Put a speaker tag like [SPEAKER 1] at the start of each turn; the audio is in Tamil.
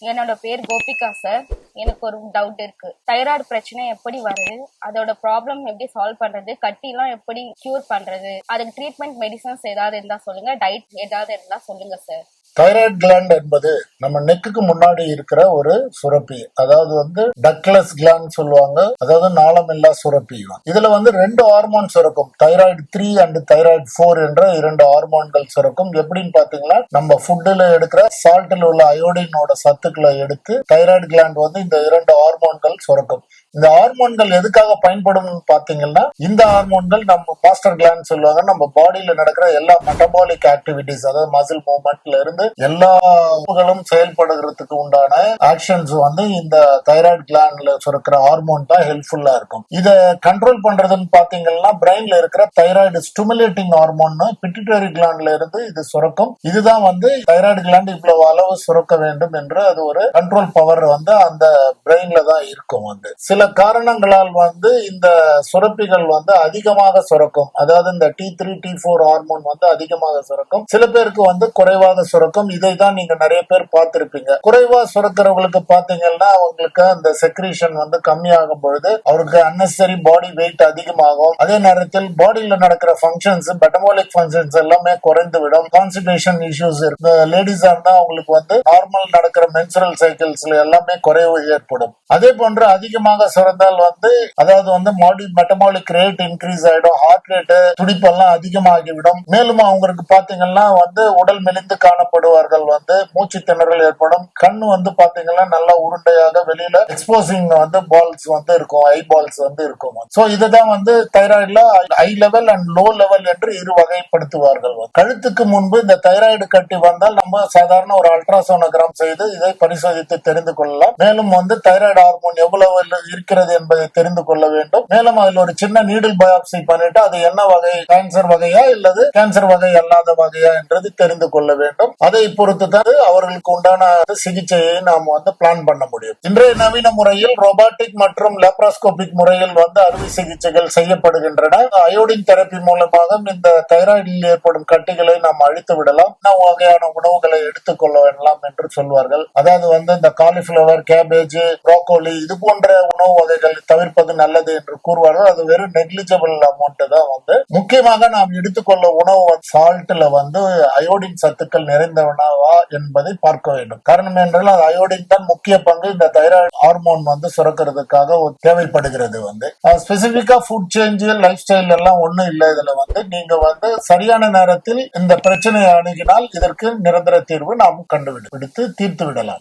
[SPEAKER 1] என்னோட பேர் கோபிகா சார். எனக்கு ஒரு டவுட் இருக்கு. தைராய்டு பிரச்சனை எப்படி வருது? அதோட ப்ராப்ளம் எப்படி சால்வ் பண்றது? கட்டிலாம் எப்படி கியூர் பண்றது? அதுக்கு ட்ரீட்மெண்ட் மெடிசன்ஸ் ஏதாவது இருந்தா சொல்லுங்க. டயட் ஏதாவது இருந்தா சொல்லுங்க சார்.
[SPEAKER 2] தைராய்ட் கிளாண்ட் என்பது நம்ம நெக்குக்கு முன்னாடி இருக்கிற ஒரு சுரப்பி. அதாவது வந்து டக்லஸ் கிளாண்ட் சொல்லுவாங்க. அதாவது நாளமில்லா சுரப்பி. இதுல வந்து ரெண்டு ஹார்மோன் சுரக்கும். Thyroid three and thyroid four என்ற இரண்டு ஹார்மோன்கள் சுரக்கும். எப்படின்னு பாத்தீங்கன்னா நம்ம ஃபுட்டுல எடுக்கிற சால்ட்டில் உள்ள அயோடினோட சத்துக்களை எடுத்து தைராய்டு கிளாண்ட் வந்து இந்த இரண்டு ஹார்மோன்கள் சுரக்கும். இந்த ஹார்மோன்கள் எதுக்காக பயன்படும் பாத்தீங்கன்னா இந்த ஹார்மோன்கள் நம்ம மாஸ்டர் கிளாண்ட் சொல்லுவாங்க நம்ம பாடியில நடக்கிற எல்லா மெட்டபாலிக் ஆக்டிவிட்டிஸ் அதாவது மசில் மூவ்மெண்ட்ல இருந்து எல்லா உறுப்புகளும் செயல்படுகிறதுக்கு உண்டான ஆக்ஷன்ஸ் வந்து இந்த தைராய்டு கிளாண்ட்ல சுரக்கிற ஹார்மோன் தான் ஹெல்ப்ஃபுல்லா இருக்கும். இத கண்ட்ரோல் பண்றதுன்னு பாத்தீங்கன்னா பிரெயின்ல இருக்கிற தைராய்டு ஸ்டிமுலேட்டிங் ஹார்மோன் பிட்டிட்டரி கிளாண்ட்ல இருந்து இது சுரக்கும். இதுதான் வந்து தைராய்டு கிளாண்ட் இவ்வளவு அளவு சுரக்க வேண்டும் என்று அது ஒரு கண்ட்ரோல் பவர் வந்து அந்த பிரெயின்ல தான் இருக்கும் வந்து. சில காரணங்களால் வந்து இந்த சுரப்பிகள் வந்து அதிகமாக சுரக்கும். அதாவது இந்த T three T four hormone வந்து அதிகமாக சுரக்கும். சில பேருக்கு வந்து குறைவாக சுரக்கும். இதை தான் நீங்க நிறைய பேர் பார்த்திருப்பீங்க. குறைவா சுரக்கிறவங்களுக்கு பாத்தீங்கன்னா அவங்களுக்கு அந்த செக்ரீஷன் வந்து கம்மியாகும் பொழுது அவருக்கு அன்னெசரி பாடி வெயிட் அதிகமாகும். அதே நேரத்தில் பாடியில நடக்கிற ஃபங்க்ஷன்ஸ் மெட்டபாலிக் ஃபங்க்ஷன்ஸ் எல்லாமே குறைந்து விடும் கான்ஸ்டிபேஷன் இஷ்யூஸ் இருக்கு லேடிஸா இருந்தா அவங்களுக்கு வந்து நார்மல் நடக்கிற மென்சுரல் சைக்கிள்ஸ்ல எல்லாமே குறைவு ஏற்படும். அதே போன்று அதிகமாக சுரந்தால் வந்து அதாவது வந்து மாடி மெட்டமாலிக் ரேட் இன்க்ரீஸ் ஆயிடும் ஹார்ட் ரேட் துடிப்பெல்லாம் அதிகமாகிவிடும். மேலும் அவங்களுக்கு பாத்தீங்கன்னா வந்து உடல் மெலிந்து காணப்படுவார்கள் வந்து மூச்சு திணறல் ஏற்படும். கண் வந்து பாத்தீங்கன்னா நல்லா உருண்டையாக வெளியில எக்ஸ்போசிங் வந்து பால்ஸ் வந்து இருக்கும் ஐ பால்ஸ் வந்து இருக்கும். சோ இதுதான் வந்து தைராய்டுல high level and low level என்று இரு வகைப்படுத்துவார்கள். கழுத்துக்கு முன்பு இந்த தைராய்டு கட்டி வந்தால் நம்ம சாதாரண ஒரு அல்ட்ராசோனோகிராம் செய்து இதை பரிசோதித்து தெரிந்து கொள்ளலாம். மேலும் வந்து தைராய்டு ஹார்மோன் எவ்வளவு இருக்கிறது என்பதை தெரிந்து கொள்ள வேண்டும். மேலும் அதில் ஒரு சின்ன நீடில் பயாப்சி பண்ணிட்டு அது என்ன வகை கேன்சர் வகையா இல்லது கேன்சர் வகை அல்லாத வகையா என்றது தெரிந்து கொள்ள வேண்டும். அதை பொறுத்து தான் அவர்களுக்கு உண்டான சிகிச்சையை நாம் வந்து பிளான் பண்ண முடியும். இன்றைய நவீன முறையில் ரோபாட்டிக் மற்றும் லேப்ராஸ்கோபிக் முறையில் வந்து அறுவை சிகிச்சைகள் செய்யப்படுகின்றன. அயோடின் தெரப்பி மூலமாக இந்த தைராய்டில் ஏற்படும் கட்டிகளை நாம் அழித்து விடலாம். என்ன வகையான உணவுகளை எடுத்துக்கொள்ள வேண்டாம் என்று சொல்வார்கள். அதாவது வந்து இந்த காலிஃபிளவர் கேபேஜ் ப்ரோக்கோலி இது போன்ற உணவு வகைகளை தவிர்ப்பது நல்லது என்று கூறுவார்கள். அது வெறும் நெக்லிஜபிள் அமௌண்ட் தான் வந்து. முக்கியமாக நாம் எடுத்துக்கொள்ள உணவு சால்ட்ல வந்து அயோடின் சத்துக்கள் நிறைந்தவனவா என்பதை பார்க்க வேண்டும். காரணம் என்றால் அது அயோடின் தான் முக்கிய பங்கு. இந்த தைராய்டு ஹார்மோன் வந்து சுரக்கிறதுக்காக தேவைப்படுகிறது வந்து. ஸ்பெசிபிக்கா ஃபுட் சேஞ்ச் லைஃப் ஸ்டைல் எல்லாம் ஒண்ணும் இல்லை. இதுல வந்து நீங்க வந்து சரியான நேரத்தில் இந்த பிரச்சனையை அணுகினால் இதற்கு நிரந்தர தீர்வு நாம் கண்டுபிடித்து தீர்த்து விடலாம்.